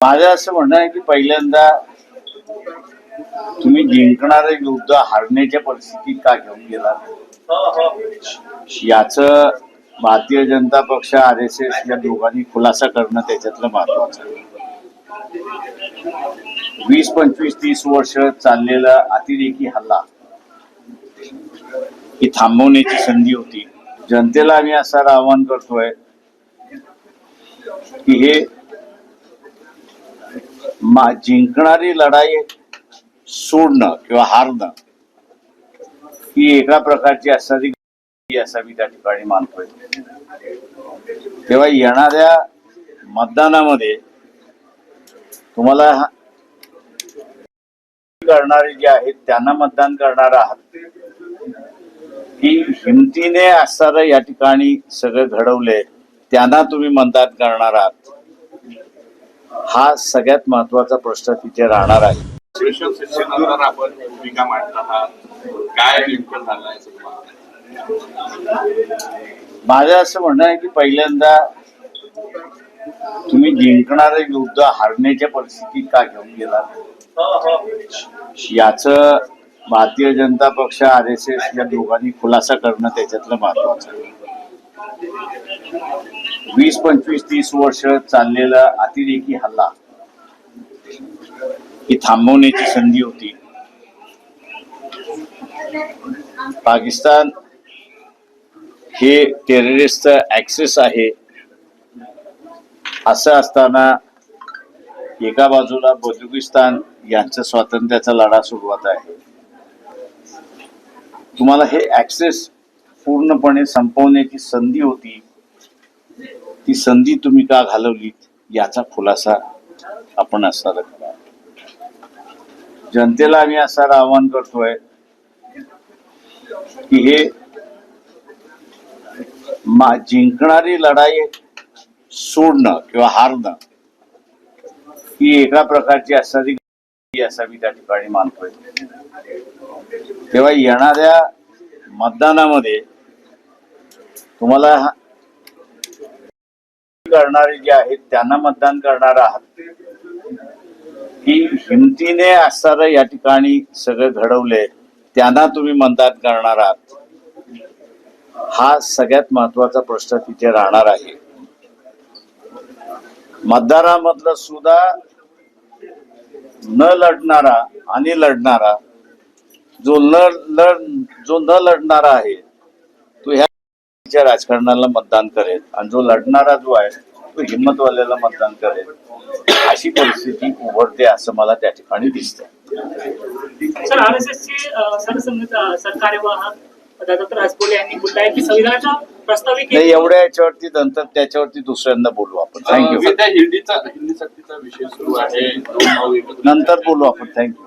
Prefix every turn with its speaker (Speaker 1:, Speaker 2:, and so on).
Speaker 1: माझं असं म्हणणं आहे की पहिल्यांदा तुम्ही जिंकणारे युद्ध हारण्याच्या परिस्थितीत का घेऊन गेला याच भारतीय जनता पक्ष आर एस एस या दोघांनी खुलासा करणं त्याच्यातलं महत्वाचं वीस पंचवीस तीस वर्ष चाललेला अतिरेकी हल्ला ही थांबवण्याची संधी होती. जनतेला आम्ही असं आवाहन करतोय की हे मा- जिंकणारी लढाई सोडणं किंवा हारणं ही एका प्रकारची असणारी असावी त्या ठिकाणी मानतोय. तेव्हा येणाऱ्या मतदानामध्ये तुम्हाला करणारे जे आहेत त्यांना मतदान करणार आहात. की हिमतीने असणारं या ठिकाणी सगळं घडवलंय त्यांना तुम्ही मतदान करणार आहात. हा सगळ्यात महत्त्वाचा प्रश्न तिथे राहणार आहे. माझं असं म्हणणं आहे की पहिल्यांदा तुम्ही जिंकणारे युद्ध हारण्याच्या परिस्थितीत का घेऊन गेला याच भारतीय जनता पक्ष आर एस एस या दोघांनी खुलासा करणं त्याच्यातलं महत्वाचं आहे. वीस पंचवीस तीस वर्ष चाललेला अतिरेकी हल्ला ही थांबवण्याची संधी होती. पाकिस्तान हे टेररिस्ट ऍक्सेस आहे असं असताना एका बाजूला बलुकिस्तान यांच्या स्वातंत्र्याचा लढा सुरुवात आहे. तुम्हाला हे ऍक्सेस पूर्णपणे संपवण्याची संधी होती ती संधी तुम्ही का घालवलीत? याचा खुलासा आपण असणार जनतेला आम्ही असं आवाहन करतोय की हे मा- जिंकणारी लढाई सोडणं किंवा हारणं ही एका प्रकारची असावी असावी त्या ठिकाणी मानतोय. तेव्हा येणाऱ्या मतदानामध्ये तुम्हाला करणारे जे आहेत त्यांना मतदान करणार आहात. की हिमतीने असणारं या ठिकाणी सगळं घडवले त्यांना तुम्ही मतदान करणार आहात. हा सगळ्यात महत्त्वाचा प्रश्न तिथे राहणार आहे. मतदारामधलं सुद्धा न लढणारा आणि लढणारा जो न लढ जो न लढणारा आहे ह्या राजकारणाला मतदान करेल आणि जो लढणारा जो आहे तो हिंमतवाल्याला मतदान करेल अशी परिस्थिती उभरते असं मला त्या ठिकाणी दिसतंय.
Speaker 2: सर आर एस एस चे सरसंघ सरकार्यवाह दत्त राजपोले यांनी बोललं आहे की संविधानाच्या प्रस्तावित
Speaker 1: नाही एवढ्या याच्यावरती नंतर त्याच्यावरती दुसऱ्यांदा बोलू आपण. थँक्यू
Speaker 3: विद्या हिंदीचा हिंदी सक्तीचा विषय सुरू आहे.
Speaker 1: नंतर बोलू आपण. Thank you